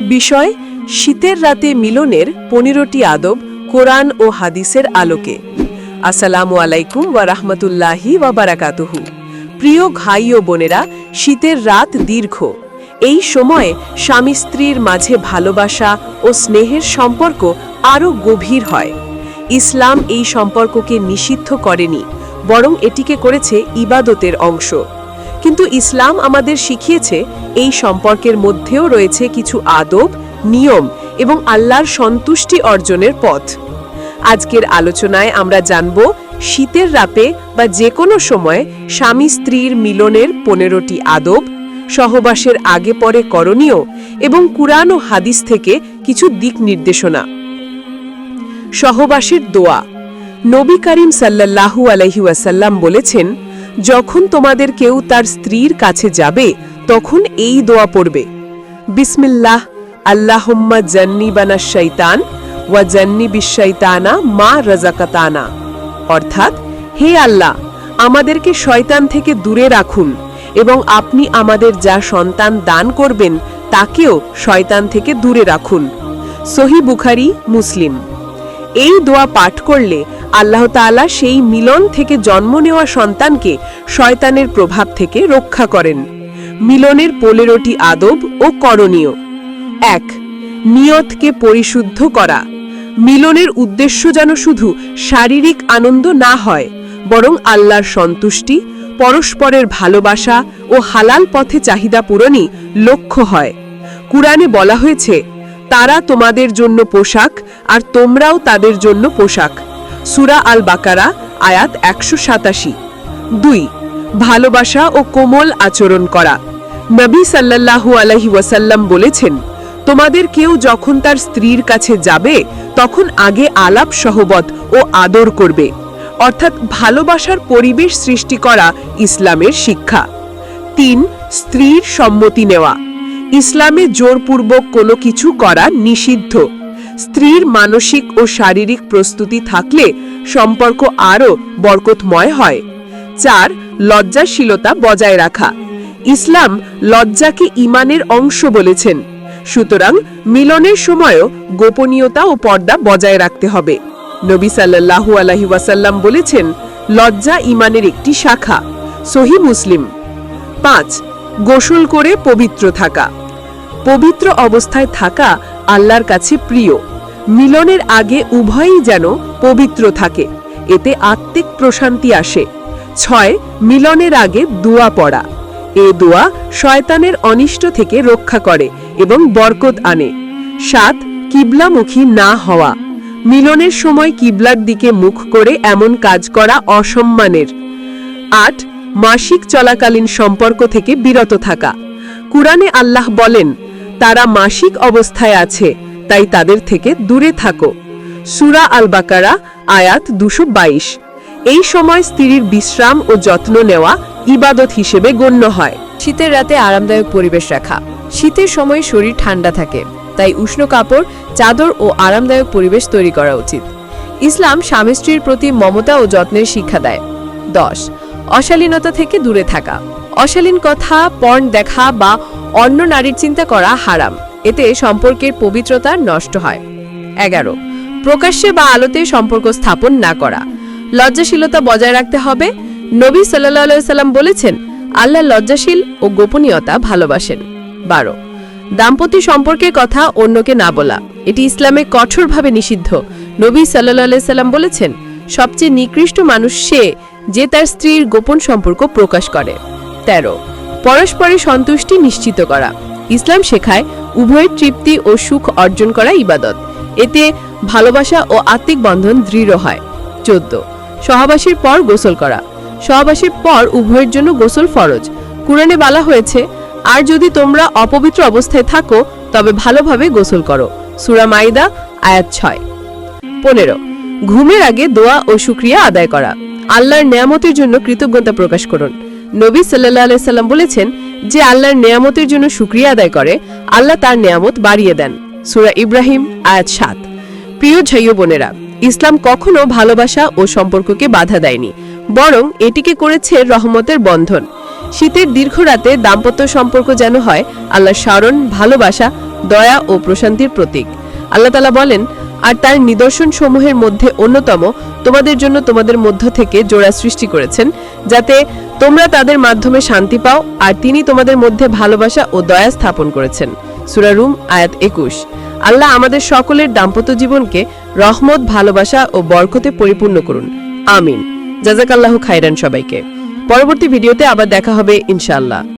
বিষয়, শীতের রাতে মিলনের পনেরোটি আদব কোরআন ও হাদিসের আলোকে। আসসালামু আলাইকুম ওয়া রাহমাতুল্লাহি ওয়া বারাকাতুহু। প্রিয় ভাই ও বোনেরা, শীতের রাত দীর্ঘ। এই সময়ে স্বামী স্ত্রীর মাঝে ভালোবাসা ও স্নেহের সম্পর্ক আরও গভীর হয়। ইসলাম এই সম্পর্ককে নিষিদ্ধ করেনি, বরং এটিকে করেছে ইবাদতের অংশ। কিন্তু ইসলাম আমাদের শিখিয়েছে, এই সম্পর্কের মধ্যেও রয়েছে কিছু আদব, নিয়ম এবং আল্লাহর সন্তুষ্টি অর্জনের পথ। আজকের আলোচনায় আমরা জানব, শীতের রাতে বা যে কোনো সময় স্বামী স্ত্রীর মিলনের পনেরোটি আদব, সহবাসের আগে পরে করণীয় এবং কুরআন ও হাদিস থেকে কিছু দিক নির্দেশনা। সহবাসের দোয়া। নবী করিম সাল্লাল্লাহু আলহি ওয়াসাল্লাম বলেছেন যখন তোমাদের কেউ তার স্ত্রীর কাছে যাবে, তখন এই দোয়া পড়বে। বিসমিল্লাহ, আল্লাহম্মা জান্নি বানা শৈতান ওয়া জান্নি বিশৈতানা মা রাজাকাতানা অর্থাৎ, হে আল্লাহ, আমাদেরকে শয়তান থেকে দূরে রাখুন এবং আপনি আমাদের যা সন্তান দান করবেন, তাকেও শয়তান থেকে দূরে রাখুন। সহি বুখারি, মুসলিম। এই দোয়া পাঠ করলে আল্লাহ তাআলা সেই মিলন থেকে জন্ম নেওয়া সন্তানকে শয়তানের প্রভাব থেকে রক্ষা করেন। মিলনের পনেরোটি আদব ও করণীয়। এক, নিয়তকে পরিশুদ্ধ করা। মিলনের উদ্দেশ্য যেন শুধু শারীরিক আনন্দ না হয়, বরং আল্লাহর সন্তুষ্টি, পরস্পরের ভালোবাসা ও হালাল পথে চাহিদা পূরণই লক্ষ্য হয়। কুরআনে বলা হয়েছে তারা তোমাদের জন্য পোশাক আর তোমরাও তাদের জন্য পোশাক। সুরা আল বাকারা আয়াত একশো সাতাশি। দুই, ভালোবাসা ও কোমল আচরণ করা। নবী সাল্লাল্লাহু আলহি ওয়াসাল্লাম বলেছেন, তোমাদের কেউ যখন তার স্ত্রীর কাছে যাবে, তখন আগে আলাপ, সহবত ও আদর করবে। অর্থাৎ ভালোবাসার পরিবেশ সৃষ্টি করা ইসলামের শিক্ষা। তিন, স্ত্রীর সম্মতি নেওয়া। ইসলামে জোরপূর্বক কোনো কিছু করা নিষিদ্ধ। স্ত্রীর মানসিক ও শারীরিক প্রস্তুতি থাকলে সম্পর্ক আরও বরকতময় হয়। চার, লজ্জাশীলতা বজায় রাখা। ইসলাম লজ্জাকে ইমানের অংশ বলেছেন। সুতরাং মিলনের সময়ও গোপনীয়তা ও পর্দা বজায় রাখতে হবে। নবী সাল্লাল্লাহু আলাইহি ওয়াসাল্লাম বলেছেন, লজ্জা ইমানের একটি শাখা। সহি মুসলিম। পাঁচ গোসল করে পবিত্র থাকা। পবিত্র অবস্থায় থাকা আল্লাহর কাছে প্রিয়। মিলনের আগে উভয়ই যেন পবিত্র থাকে। এতে আত্মিক প্রশান্তি আসে। ছয়, মিলনের আগে দোয়া পড়া। এ দোয়া শয়তানের অনিষ্ট থেকে রক্ষা করে এবং বরকত আনে। সাত, কিবলামুখী না হওয়া। মিলনের সময় কিবলার দিকে মুখ করে এমন কাজ করা অসম্মানের। আট মাসিক চলাকালীন সম্পর্ক থেকে বিরত থাকা। কুরআনে আল্লাহ বলেন, তারা মাসিক অবস্থায় আছে, তাই তাদের থেকে দূরে থাকো। সুরা আল বাকারা আয়াত দুশো এই সময় স্ত্রীর বিশ্রাম ও যত্ন নেওয়া ইবাদত হিসেবে গণ্য হয়। শীতের রাতে আরামদায়ক পরিবেশ রাখা। শীতের সময় শরীর ঠান্ডা থাকে, তাই উষ্ণ কাপড়, চাদর ও আরামদায়ক পরিবেশ তৈরি করা উচিত। ইসলাম স্বামী স্ত্রীর প্রতি মমতা ও যত্নের শিক্ষা দেয়। দশ অশালীনতা থেকে দূরে থাকা। অশালীন কথা, পর্ন দেখা বা অন্য নারীর চিন্তা করা হারাম। এতে সম্পর্কের পবিত্রতা নষ্ট হয়। এগারো, প্রকাশ্যে বা আলোতে সম্পর্ক স্থাপন না করা। লজ্জাশীলতা বজায় রাখতে হবে। নবী সাল্লাহ সাল্লাম বলেছেন, আল্লাহ লজ্জাশীল ও গোপনীয়তা ভালোবাসেন। বারো, দাম্পত্য সম্পর্কের কথা অন্যকে না বলা। এটি ইসলামে কঠোরভাবে নিষিদ্ধ। নবী সাল্লাহ সাল্লাম বলেছেন সবচেয়ে নিকৃষ্ট মানুষ সে যে তার স্ত্রীর গোপন সম্পর্ক প্রকাশ করে। তেরো। পরস্পরের সন্তুষ্টি নিশ্চিত করা। ইসলাম শেখায় উভয়ের তৃপ্তি ও সুখ অর্জন করা ইবাদত। এতে ভালোবাসা ও আত্মিক বন্ধন দৃঢ় হয়। চোদ্দ। সহবাসীর পর গোসল করা। সহবাসীর পর উভয়ের জন্য গোসল ফরজ। কুরআনে বলা হয়েছে, আর যদি তোমরা অপবিত্র অবস্থায় থাকো, তবে ভালোভাবে গোসল করো। সুরা মাইদা, আয়াত ছয়। পনেরো। ঘুমের আগে দোয়া ও শুক্রিয়া আদায় করা। আল্লাহর নেয়ামতের জন্য কৃতজ্ঞতা প্রকাশ করুন। নবী সাল্লাহ আলাই সাল্লাম বলেছেন যে আল্লাহর নেয়ামতের জন্য শুক্রিয়া আদায় করে, আল্লাহ তার নেয়ামত বাড়িয়ে দেন। সুরা ইব্রাহিম, আয়াত সাত। প্রিয় ঝাইয় বোনেরা, ইসলাম কখনো ভালোবাসা ও সম্পর্ককে বাধা দেয়নি, বরং এটিকে করেছে রহমতের বন্ধন। শীতের দীর্ঘ রাতে দাম্পত্য সম্পর্ক যেন হয়, আল্লাহর স্মরণ, ভালোবাসা, দয়া ও প্রশান্তির প্রতীক। আল্লাহ তালা বলেন, আর তার নিদর্শন সমূহের মধ্যে অন্যতম তোমাদের জন্য তোমাদের মধ্য থেকে জোড়া সৃষ্টি করেছেন, যাতে তোমরা তাদের মাধ্যমে শান্তি পাও আর তিনি তোমাদের মধ্যে ভালোবাসা ও দয়া স্থাপন করেছেন। সুরারুম আয়াত একুশ। আল্লাহ আমাদের সকলের দাম্পত্য জীবনকে রহমত, ভালোবাসা ও বরকতে পরিপূর্ণ করুন। আমিন। জাজাকাল্লাহ খাইরান সবাইকে। পরবর্তী ভিডিওতে আবার দেখা হবে ইনশাআল্লাহ।